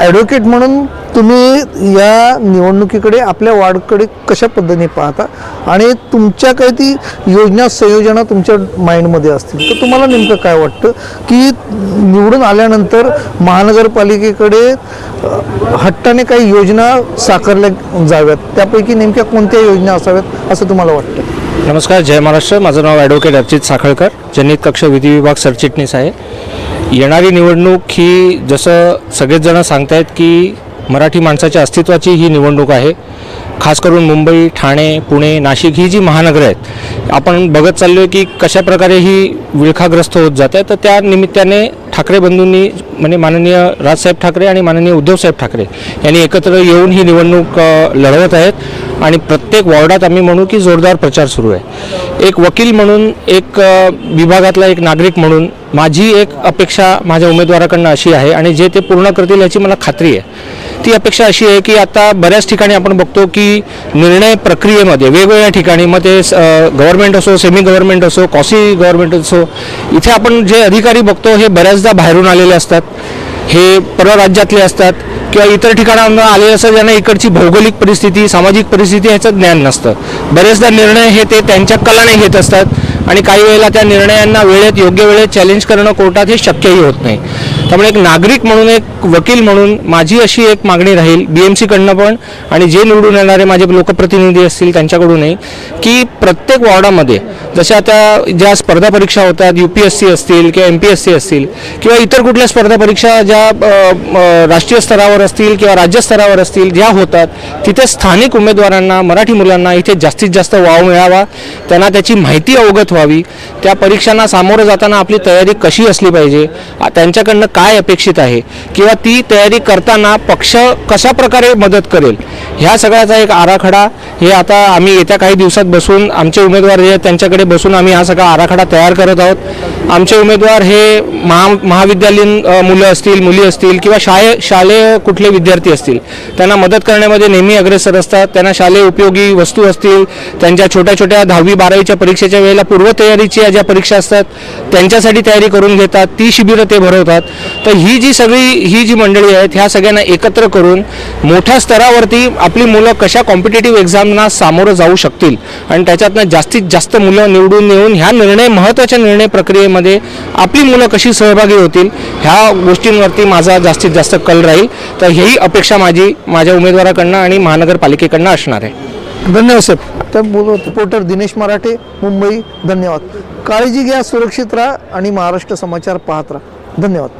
Advocate म्हणून तुम्ही या निवडणुकीकडे आपल्या वार्डकडे कशा पद्धतीने पाहता? आणि तुमच्या काही ती योजना संयोजना तुमच्या माइंडमध्ये असतील. तर तुम्हाला नेमकं काय वाटतं? की निवडून आल्यानंतर महानगरपालिकेकडे हट्टाने काही योजना साकारल्या जाव्यात? त्यापैकी नेमक्या कोणत्या योजना असाव्यात असं तुम्हाला वाटतं? नमस्कार जय महाराष्ट्र. माझं नाव ॲडव्होकेट अर्चित साखळकर. जनित कक्ष विधी विभाग सरचिटणीस आहे. येणारी निवडणूक ही जसं सगळेच जण सांगतायत की मराठी माणसाच्या अस्तित्वाची ही निवडणूक आहे. खास करून मुंबई ठाणे पुणे नाशिक ही जी महानगरं आहेत आपण बघत चाललो आहे की कशा प्रकारे ही विळखाग्रस्त होत जात. आहे तर त्या निमित्ताने ठाकरे बंधूंनी म्हणजे माननीय राजसाहेब ठाकरे आणि माननीय उद्धवसाहेब ठाकरे यांनी एकत्र येऊन ही निवडणूक लढवत आहेत. आणि प्रत्येक वॉर्डात आम्ही म्हणू की जोरदार प्रचार सुरू आहे. एक वकील म्हणून एक विभागातला एक नागरिक म्हणून माझी एक अपेक्षा माझ्या उमेदवाराकडनं अशी आहे आणि जे ते पूर्ण करतील याची मला खात्री आहे. ती अपेक्षा अशी आहे की आता बऱ्याच ठिकाणी आपण बघतो की निर्णय प्रक्रियेमध्ये वेगवेगळ्या ठिकाणी मग ते गव्हर्नमेंट असो सेमी गव्हर्नमेंट असो कॉसी गव्हर्नमेंट असो इथे आपण जे अधिकारी बघतो हे बऱ्याचदा बाहेरून आलेले असतात हे परराज्यातले असतात किंवा इतर ठिकाणांना आलेले असतात ज्यांना इकडची भौगोलिक परिस्थिती सामाजिक परिस्थिती ह्याचं ज्ञान नसतं. बरेचदा निर्णय हे ते त्यांच्या कलाने घेत असतात. आणि काही वेळेला त्या निर्णयांना वेळेत योग्य वेळेत चॅलेंज करणं कोर्टात हे शक्यही होत नाही. त्यामुळे एक नागरिक म्हणून एक वकील म्हणून माझी अशी एक मागणी राहील बी एम सीकडनं पण आणि जे निवडून येणारे माझे लोकप्रतिनिधी असतील त्यांच्याकडूनही की प्रत्येक वॉर्डामध्ये जशा त्या ज्या स्पर्धा परीक्षा होतात यू पी एस सी असतील किंवा एम पी एस सी असतील किंवा इतर कुठल्या स्पर्धा परीक्षा ज्या राष्ट्रीय स्तरावर असतील किंवा राज्य स्तरावर असतील ज्या होतात तिथे स्थानिक उमेदवारांना मराठी मुलांना इथे जास्तीत जास्त वाव मिळावा त्यांना त्याची माहिती अवगत व्हावी? त्या परीक्षांना सामोरं जाताना आपली तयारी कशी असली पाहिजे? त्यांच्याकडनं काय अपेक्षित आहे? किंवा ती तयारी करताना पक्ष कशा प्रकारे मदत करेल? ह्या सगळ्याचा एक आराखडा. हे आता आम्ही येत्या काही दिवसात बसून आमचे उमेदवार जे त्यांच्याकडे बसून आम्ही हा सगळा आराखडा तयार करत आहोत. आमचे उमेदवार हे महा महाविद्यालयीन मुलं असतील मुली असतील किंवा शाळे शालेय कुठले विद्यार्थी असतील त्यांना मदत करण्यामध्ये नेहमी अग्रेसर असतात. त्यांना शालेय उपयोगी वस्तू असतील. त्यांच्या छोट्या छोट्या दहावी बारावीच्या परीक्षेच्या वेळेला पूर्वतयारीच्या ज्या परीक्षा असतात त्यांच्यासाठी तयारी करून घेतात ती शिबिरं ते भरवतात. तर ही जी सगळी ही जी मंडळी आहेत ह्या सगळ्यांना एकत्र करून मोठ्या स्तरावरती आपली मुलं कशा कॉम्पिटेटिव्ह एक्झामना सामोरं जाऊ शकतील आणि त्याच्यातनं जास्तीत जास्त मुलं निवडून येऊन ह्या निर्णय महत्त्वाच्या निर्णय प्रक्रियेमध्ये आपली मुलं कशी सहभागी होतील ह्या गोष्टींवरती माझा जास्तीत जास्त कल राहील. तर ही अपेक्षा माझी माझ्या उमेदवाराकडनं आणि महानगरपालिकेकडनं असणार आहे. धन्यवाद साहेब. तर बोलत रिपोर्टर दिनेश मराठे मुंबई धन्यवाद. काळजी घ्या सुरक्षित राहा आणि महाराष्ट्र समाचार पाहत राहा. धन्यवाद.